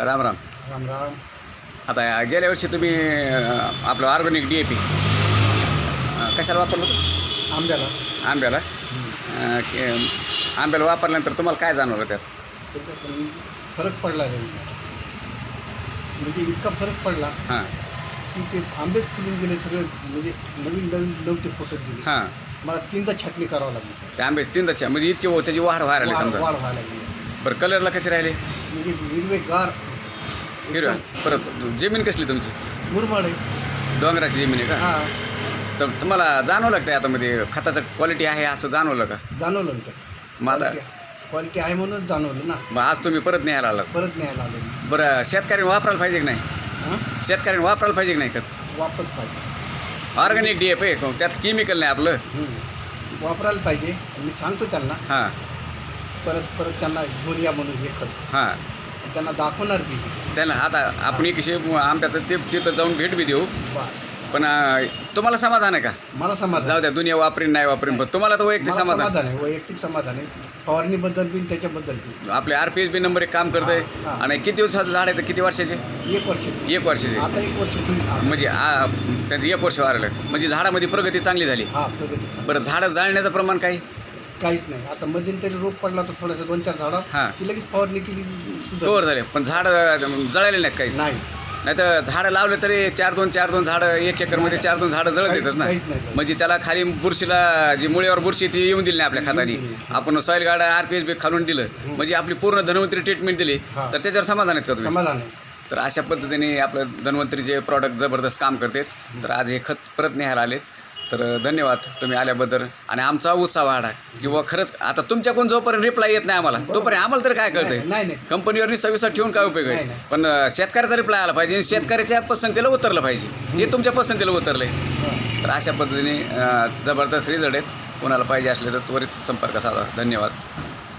राम राम. राम राम. आता गेल्या वर्षी तुम्ही आपलं ऑर्गॅनिक डी ए पी कशाला वापरलं होतं? आंब्याला. आंब्याला? अं, के- आंब्याला वापरल्यानंतर तुम्हाला काय जाणवलं त्यात? त्याच्यातून फरक पडला रे. म्हणजे इतका फरक पडला हां. की ते आंबेच फुलून गेले सगळे म्हणजे नवीन नवीन नव्हते फुटत गेले हां. मला तीनदा छाटणी करावं लागली. ते आंबे तीनदा म्हणजे इतके हो त्याची वाढ व्हायला लागली वाढ समजा. वाढ व्हायला लागली. बरं कलरला कसे राहिले? म्हणजे हिरवे गार. हिरव्या परत जमीन कसली तुमची? मुरमाड आहे. डोंगराची जमीन आहे का? हा. तर तुम्हाला जाणवलं का आता मध्ये खताचं क्वालिटी आहे असं जाणवलं का? जाणवलं ना मग आता क्वालिटी आहे. म्हणूनच जाणवलं ना. मग आज तुम्ही परत न्यायला आलात. परत न्यायला आलो मी. बरं शेतकऱ्यांनी वापरायला पाहिजे की नाही? हां? शेतकऱ्यांनी वापरायला पाहिजे की नाही खत? वापरत पाहिजे. ऑर्गॅनिक डी एफ आहे त्यात केमिकल नाही आपलं. वापरायला पाहिजे. मी सांगतो त्यांना. हां. परत परत त्यांना घेऊन या म्हणून हे खत हां. त्यांना दाखवणार बी त्यांना आता आपण एक शे आंब्याचं ते तिथं जाऊन भेट बी देऊ. बा पण अं, तुम्हाला समाधान आहे का? मला समाधान. जाऊ द्या दुनिया वापरीन नाही वापरीन पण तुम्हाला तर वैयक्तिक मला समाधान. समाधान आहे वैयक्तिक समाधान आहे. फवारणीबद्दल बी आणि त्याच्याबद्दल बी. आपले R P S B number एक काम करतोय. हां, हां. आणि किती दिवसाचं झाड आहे तर किती वर्षाचे? एक वर्षाची. एक वर्षाचे. आता एक वर्ष होईल हा. म्हणजे आ, त्यांचं एक वर्ष वारलं. म्हणजे झाडामध्ये प्रगती चांगली झाली. हा प्रगती बरं झाडं जाळण्याचं प्रमाण काही काहीच नाही. आता मध्यंतरी रोग पडला तर थोडासा दोन चार हां. झाडं की लगेच फवारणी केली सुद्धा झाले. पण झाडं जळाले नाहीत काहीच. नाही. नाही तर झाडं लावले तरी चार दोन चार दोन झाडं एक एकरमध्ये चार दोन झाडं जळत येतात ना काहीच नाही जळत. म्हणजे त्याला खाली बुरशीला जी मुळीवर बुरशी ती येऊन दिली नाही आपल्या खातानी. आपण soil guard R P S B खालून दिलं. म्हणजे आपली पूर्ण धन्वंतरी ट्रीटमेंट दिली. हां. तर त्याच्यावर समाधान आहेत का तुम्ही? समाधान आहे. तर अशा पद्धतीने आपलं धन्वंतरीचे प्रॉडक्ट जबरदस्त काम करतात. तर आज हे खत परत न्यायला आलेत. तर धन्यवाद तुम्ही आल्याबद्दल. आणि आमचा उत्साह वाढा. किंवा खरंच आता तुमच्याकडून जोपर्यंत रिप्लाय येत नाही आम्हाला तोपर्यंत आम्हाला तरी काय कळतंय? नाही नाही कंपनीवर सविस्तर ठेवून काय उपयोग आहे. पण शेतकऱ्याचा रिप्लाय आला पाहिजे आणि शेतकऱ्याच्या पसंतीला उतरलं पाहिजे. हे तुमच्या पसंतीला उतरलंय. हा. तर अशा पद्धतीने जबरदस्त रिझल्ट आहेत. कोणाला पाहिजे असले तर त्वरित संपर्क साधा. धन्यवाद.